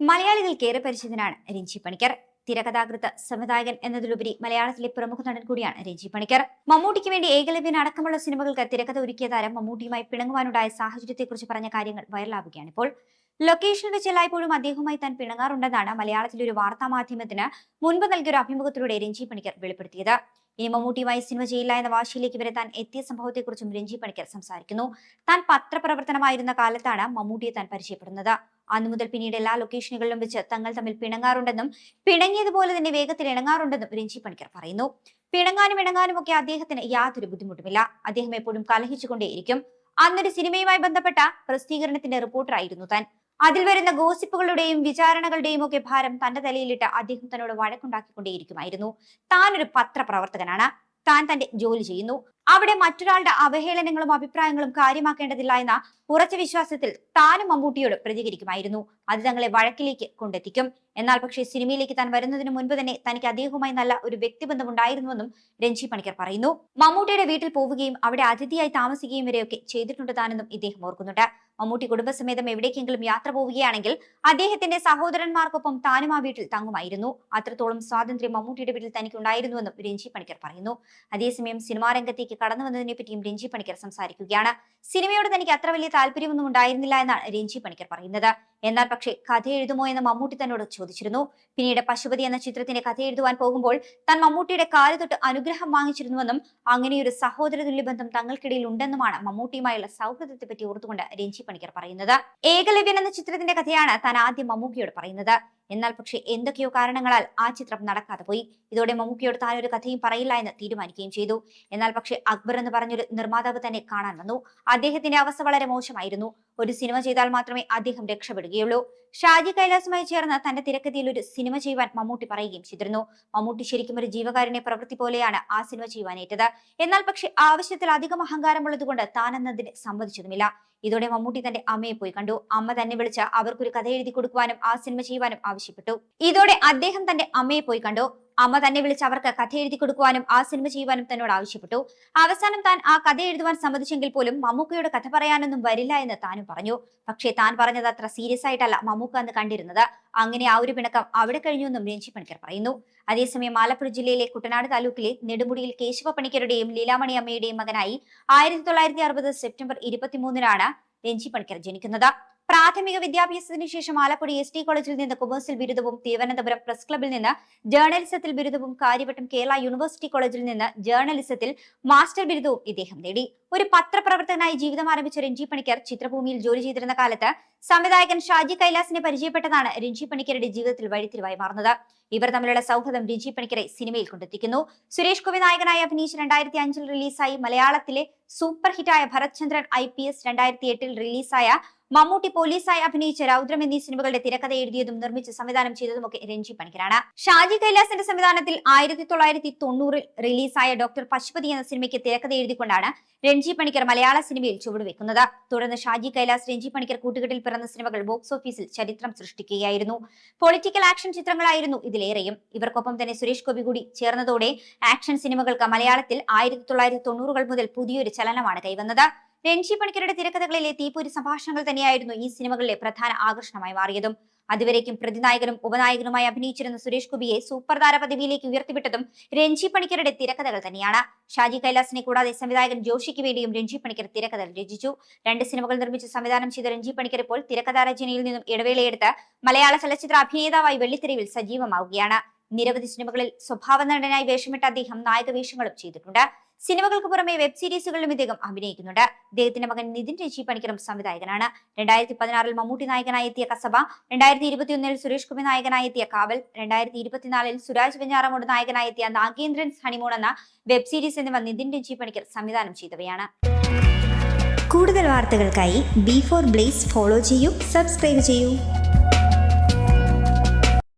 മലയാളികൾക്കേറെ പരിചിതനാണ് രഞ്ജി പണിക്കർ. തിരക്കഥാകൃത്ത് സംവിധായകൻ എന്നതിലുപരി മലയാളത്തിലെ പ്രമുഖ നടൻ കൂടിയാണ് രഞ്ജി പണിക്കർ. മമ്മൂട്ടിക്ക് വേണ്ടി ഏകലവ്യൻ അടക്കമുള്ള സിനിമകൾക്ക് തിരക്കഥ ഒരുക്കിയ താരം മമ്മൂട്ടിയുമായി പിണങ്ങുവാനുണ്ടായ സാഹചര്യത്തെക്കുറിച്ച് പറഞ്ഞ കാര്യങ്ങൾ വൈറലാവുകയാണ് ഇപ്പോൾ ലൊക്കേഷനിൽ വെച്ച് എല്ലായ്പ്പോഴും അദ്ദേഹവുമായി താൻ പിണങ്ങാറുണ്ടെന്നാണ് മലയാളത്തിലെ ഒരു വാർത്താ മാധ്യമത്തിന് മുൻപ് നൽകിയ ഒരു അഭിമുഖത്തിലൂടെ രഞ്ജി പണിക്കർ വെളിപ്പെടുത്തിയത്. ഇനി മമ്മൂട്ടിയുമായി സിനിമ ചെയ്യില്ല എന്ന വാശിയിലേക്ക് വരെ താൻ എത്തിയ സംഭവത്തെക്കുറിച്ചും രഞ്ജി പണിക്കർ സംസാരിക്കുന്നു. താൻ പത്രപ്രവർത്തനമായിരുന്ന കാലത്താണ് മമ്മൂട്ടിയെ താൻ പരിചയപ്പെടുന്നത്. അന്നു മുതൽ പിന്നീട് എല്ലാ ലൊക്കേഷനുകളിലും വെച്ച് തങ്ങൾ തമ്മിൽ പിണങ്ങാറുണ്ടെന്നും പിണങ്ങിയതുപോലെ തന്നെ വേഗത്തിൽ ഇണങ്ങാറുണ്ടെന്നും രഞ്ജി പണിക്കർ പറയുന്നു. പിണങ്ങാനും ഇണങ്ങാനും ഒക്കെ അദ്ദേഹത്തിന് യാതൊരു ബുദ്ധിമുട്ടുമില്ല. അദ്ദേഹം എപ്പോഴും കലഹിച്ചുകൊണ്ടേയിരിക്കും. അന്നൊരു സിനിമയുമായി ബന്ധപ്പെട്ട പ്രസിദ്ധീകരണത്തിന്റെ റിപ്പോർട്ടറായിരുന്നു താൻ. അതിൽ വരുന്ന ഗോസിപ്പുകളുടെയും വിചാരണകളുടെയും ഒക്കെ ഭാരം തന്റെ തലയിലിട്ട് അദ്ദേഹം തന്നോട് വഴക്കുണ്ടാക്കിക്കൊണ്ടേയിരിക്കുമായിരുന്നു. താൻ ഒരു പത്രപ്രവർത്തകനാണ്. താൻ തന്റെ ജോലി ചെയ്യുന്നു. അവിടെ മറ്റൊരാളുടെ അവഹേളനങ്ങളും അഭിപ്രായങ്ങളും കാര്യമാക്കേണ്ടതില്ല എന്ന ഉറച്ച വിശ്വാസത്തിൽ താനും മമ്മൂട്ടിയോട് പ്രതികരിക്കുമായിരുന്നു. അത് തങ്ങളെ വഴക്കിലേക്ക് കൊണ്ടെത്തിക്കും. എന്നാൽ പക്ഷേ സിനിമയിലേക്ക് താൻ വരുന്നതിന് മുൻപ് തന്നെ തനിക്ക് അദ്ദേഹവുമായി നല്ല ഒരു വ്യക്തിബന്ധം ഉണ്ടായിരുന്നുവെന്നും രഞ്ജി പണിക്കർ പറയുന്നു. മമ്മൂട്ടിയുടെ വീട്ടിൽ പോവുകയും അവിടെ അതിഥിയായി താമസിക്കുകയും വരെയൊക്കെ ചെയ്തിട്ടുണ്ട് താനെന്നും ഇദ്ദേഹം ഓർക്കുന്നുണ്ട്. മമ്മൂട്ടി കുടുംബസമേതം എവിടേക്കെങ്കിലും യാത്ര പോവുകയാണെങ്കിൽ അദ്ദേഹത്തിന്റെ സഹോദരന്മാർക്കൊപ്പം താനും ആ വീട്ടിൽ തങ്ങുമായിരുന്നു. അത്രത്തോളം സ്വാതന്ത്ര്യം മമ്മൂട്ടിയുടെ വീട്ടിൽ തനിക്ക് ഉണ്ടായിരുന്നുവെന്നും രഞ്ജി പണിക്കർ പറയുന്നു. അതേസമയം സിനിമാ രംഗത്തേക്ക് കടന്നു വന്നതിനെ പറ്റിയും രഞ്ജി പണിക്കർ സംസാരിക്കുകയാണ്. സിനിമയോട് തനിക്ക് അത്ര വലിയ താല്പര്യമൊന്നും ഉണ്ടായിരുന്നില്ല എന്നാണ് രഞ്ജി പണിക്കർ പറയുന്നത്. എന്നാൽ പക്ഷേ കഥ എഴുതുമോ എന്ന് മമ്മൂട്ടി തന്നോട് ചോദിച്ചിരുന്നു. പിന്നീട് പശുപതി എന്ന ചിത്രത്തിന്റെ കഥ എഴുതുവാൻ പോകുമ്പോൾ താൻ മമ്മൂട്ടിയുടെ കാൽ തൊട്ട് അനുഗ്രഹം വാങ്ങിച്ചിരുന്നുവെന്നും അങ്ങനെയൊരു സഹോദര തുല്യബന്ധം തങ്ങൾക്കിടയിൽ ഉണ്ടെന്നുമാണ് മമ്മൂട്ടിയുമായുള്ള സൗഹൃദത്തെ പറ്റി ഓർത്തുകൊണ്ട് രഞ്ജി പണിക്കർ പറയുന്നത്. ഏകലവ്യൻ എന്ന ചിത്രത്തിന്റെ കഥയാണ് താൻ ആദ്യം മമ്മൂട്ടിയോട് പറയുന്നത്. എന്നാൽ പക്ഷേ എന്തൊക്കെയോ കാരണങ്ങളാൽ ആ ചിത്രം നടക്കാതെ പോയി. ഇതോടെ മമ്മൂക്കിയോട് താൻ ഒരു കഥയും പറയില്ല എന്ന് തീരുമാനിക്കുകയും ചെയ്തു. എന്നാൽ പക്ഷേ അക്ബർ എന്ന് പറഞ്ഞൊരു നിർമ്മാതാവ് തന്നെ കാണാൻ വന്നു. അദ്ദേഹത്തിന്റെ അവസ്ഥ വളരെ മോശമായിരുന്നു. ഒരു സിനിമ ചെയ്താൽ മാത്രമേ അദ്ദേഹം രക്ഷപ്പെടുകയുള്ളൂ. ഷാജി കൈലാസുമായി ചേർന്ന് തന്റെ തിരക്കഥയിൽ ഒരു സിനിമ ചെയ്യുവാൻ മമ്മൂട്ടി പറയുകയും ചെയ്തിരുന്നു. മമ്മൂട്ടി ശരിക്കും ഒരു ജീവകാരുണ്യ പ്രവൃത്തി പോലെയാണ് ആ സിനിമ ചെയ്യുവാനേറ്റത്. എന്നാൽ പക്ഷേ ആവശ്യത്തിൽ അധികം അഹങ്കാരമുള്ളതുകൊണ്ട് താൻ എന്നതിന് സമ്മതിച്ചതുമില്ല. ഇതോടെ മമ്മൂട്ടി തന്റെ അമ്മയെ പോയി കണ്ടു. അമ്മ തന്നെ വിളിച്ച് അവർക്കൊരു കഥ എഴുതി കൊടുക്കുവാനും ആ സിനിമ ചെയ്യുവാനും ആവശ്യപ്പെട്ടു. ഇതോടെ അദ്ദേഹം തന്റെ അമ്മയെ പോയി കണ്ടു. അമ്മ തന്നെ വിളിച്ച് അവർക്ക് കഥ എഴുതി കൊടുക്കുവാനും ആ സിനിമ ചെയ്യുവാനും തന്നോട് ആവശ്യപ്പെട്ടു. അവസാനം താൻ ആ കഥ എഴുതുവാൻ സമ്മതിച്ചെങ്കിൽ പോലും മമ്മൂക്കയുടെ കഥ പറയാനൊന്നും വരില്ല എന്ന് താനും പറഞ്ഞു. പക്ഷേ താൻ പറഞ്ഞത് അത്ര സീരിയസ് ആയിട്ടല്ല മമ്മൂക്ക അന്ന് കണ്ടിരുന്നത്. അങ്ങനെ ആ ഒരു പിണക്കം അവിടെ കഴിഞ്ഞു എന്നും രഞ്ജി പണിക്കർ പറയുന്നു. അതേസമയം ആലപ്പുഴ ജില്ലയിലെ കുട്ടനാട് താലൂക്കിലെ നെടുമുടിയിൽ കേശവ പണിക്കരുടെയും ലീലാമണി അമ്മയുടെയും മകനായി ആയിരത്തി തൊള്ളായിരത്തി അറുപത് സെപ്റ്റംബർ ഇരുപത്തിമൂന്നിനാണ് രഞ്ജി പണിക്കർ ജനിക്കുന്നത്. പ്രാഥമിക വിദ്യാഭ്യാസത്തിന് ശേഷം ആലപ്പുഴ എസ് ടി കോളേജിൽ നിന്ന് കൊമേഴ്സിൽ ബിരുദവും തിരുവനന്തപുരം പ്രസ് ക്ലബിൽ നിന്ന് ജേർണലിസത്തിൽ ബിരുദവും കാര്യവട്ടം കേരള യൂണിവേഴ്സിറ്റി കോളേജിൽ നിന്ന് ജേർണലിസത്തിൽ മാസ്റ്റർ ബിരുദവും ഇദ്ദേഹം നേടി. ഒരു പത്രപ്രവർത്തകനായി ജീവിതം ആരംഭിച്ച രഞ്ജി പണിക്കർ ചിത്രഭൂമിയിൽ ജോലി ചെയ്തിരുന്ന കാലത്ത് സംവിധായകൻ ഷാജി കൈലാസിനെ പരിചയപ്പെട്ടതാണ് രഞ്ജി പണിക്കരുടെ ജീവിതത്തിൽ വഴിത്തിരിവായി മാറുന്നത്. ഇവർ തമ്മിലുള്ള സൗഹൃദം രഞ്ജി പണിക്കരെ സിനിമയിൽ കൊണ്ടെത്തിക്കുന്നു. സുരേഷ് ഗോപി നായകനായി അഭിനയിച്ച് രണ്ടായിരത്തി അഞ്ചിൽ റിലീസായി മലയാളത്തിലെ super ഹിറ്റായ Bharath Chandran I P S രണ്ടായിരത്തി എട്ടിൽ റിലീസായ മമ്മൂട്ടി പോലീസായി അഭിനയിച്ച രൗദ്രം എന്നീ സിനിമകളുടെ തിരക്കഥ എഴുതിയതും നിർമ്മിച്ച് സംവിധാനം ചെയ്തതുമൊക്കെ രഞ്ജി പണിക്കരാണ്. ഷാജി കൈലാസിന്റെ സംവിധാനത്തിൽ ആയിരത്തി തൊള്ളായിരത്തി തൊണ്ണൂറിൽ റിലീസായ ഡോക്ടർ പശുപതി എന്ന സിനിമയ്ക്ക് തിരക്കഥ എഴുതിക്കൊണ്ടാണ് രഞ്ജി പണിക്കർ മലയാള സിനിമയിൽ ചുവടുവെക്കുന്നത്. തുടർന്ന് ഷാജി കൈലാസ് രഞ്ജി പണിക്കർ കൂട്ടുകെട്ടിൽ പിറന്ന സിനിമകൾ ബോക്സ് ഓഫീസിൽ ചരിത്രം സൃഷ്ടിക്കുകയായിരുന്നു. Political action ചിത്രങ്ങളായിരുന്നു ഇതിലേറെയും. ഇവർക്കൊപ്പം തന്നെ സുരേഷ് ഗോപി കൂടി ചേർന്നതോടെ ആക്ഷൻ സിനിമകൾക്ക് മലയാളത്തിൽ ആയിരത്തി തൊള്ളായിരത്തി തൊണ്ണൂറുകൾ മുതൽ പുതിയൊരു ചലനമാണ് കൈവന്നത്. രഞ്ജി പണിക്കരുടെ തിരക്കഥകളിലെ തീപ്പൊരി സംഭാഷണങ്ങൾ തന്നെയായിരുന്നു ഈ സിനിമകളിലെ പ്രധാന ആകർഷണമായി മാറിയതും. അതുവരേക്കും പ്രതിനായകനും ഉപനായകനുമായി അഭിനയിച്ചിരുന്ന സുരേഷ് ഗോപിയെ സൂപ്പർ താര പദവിയിലേക്ക് ഉയർത്തിവിട്ടതും രഞ്ജി പണിക്കരുടെ തിരക്കഥകൾ തന്നെയാണ്. ഷാജി കൈലാസിനെ കൂടാതെ സംവിധായകൻ ജോഷിക്ക് വേണ്ടിയും രഞ്ജി പണിക്കർ തിരക്കഥകൾ രചിച്ചു. രണ്ട് സിനിമകൾ നിർമ്മിച്ച് സംവിധാനം ചെയ്ത രഞ്ജി പണിക്കർ ഇപ്പോൾ തിരക്കഥാ രചനയിൽ നിന്നും ഇടവേളയെടുത്ത് മലയാള ചലച്ചിത്ര അഭിനേതാവായി വെള്ളിത്തിരയിൽ സജീവമാവുകയാണ്. നിരവധി സിനിമകളിൽ സ്വഭാവ നടനായി വേഷമിട്ട അദ്ദേഹം നായക വേഷങ്ങളും ചെയ്തിട്ടുണ്ട്. സിനിമകൾക്ക് പുറമെ വെബ് സീരീസുകളിലും ഇദ്ദേഹം അഭിനയിക്കുന്നുണ്ട്. ഇദ്ദേഹത്തിന്റെ മകൻ നിതിൻ രജി പണിക്കറും സംവിധായകനാണ്. രണ്ടായിരത്തി പതിനാറിൽ മമ്മൂട്ടി നായകനായി എത്തിയ കസബ രണ്ടായിരത്തി ഇരുപത്തിയൊന്നിൽ സുരേഷ് ഗോപി നായകനായി എത്തിയ കാവൽ രണ്ടായിരത്തി ഇരുപത്തിനാലിൽ സുരാജ് വെഞ്ഞാറമോട് നായകനായി എത്തിയ നാഗേന്ദ്രൻ ഹണിമൂൺ എന്ന വെബ് സീരീസ് എന്നിവ നിതിൻ രജി പണിക്കർ സംവിധാനം ചെയ്തവയാണ്. കൂടുതൽ വാർത്തകൾക്കായി ബി ഫോർ ബ്ലേസ് ഫോളോ ചെയ്യൂ സബ്സ്ക്രൈബ് ചെയ്യൂ.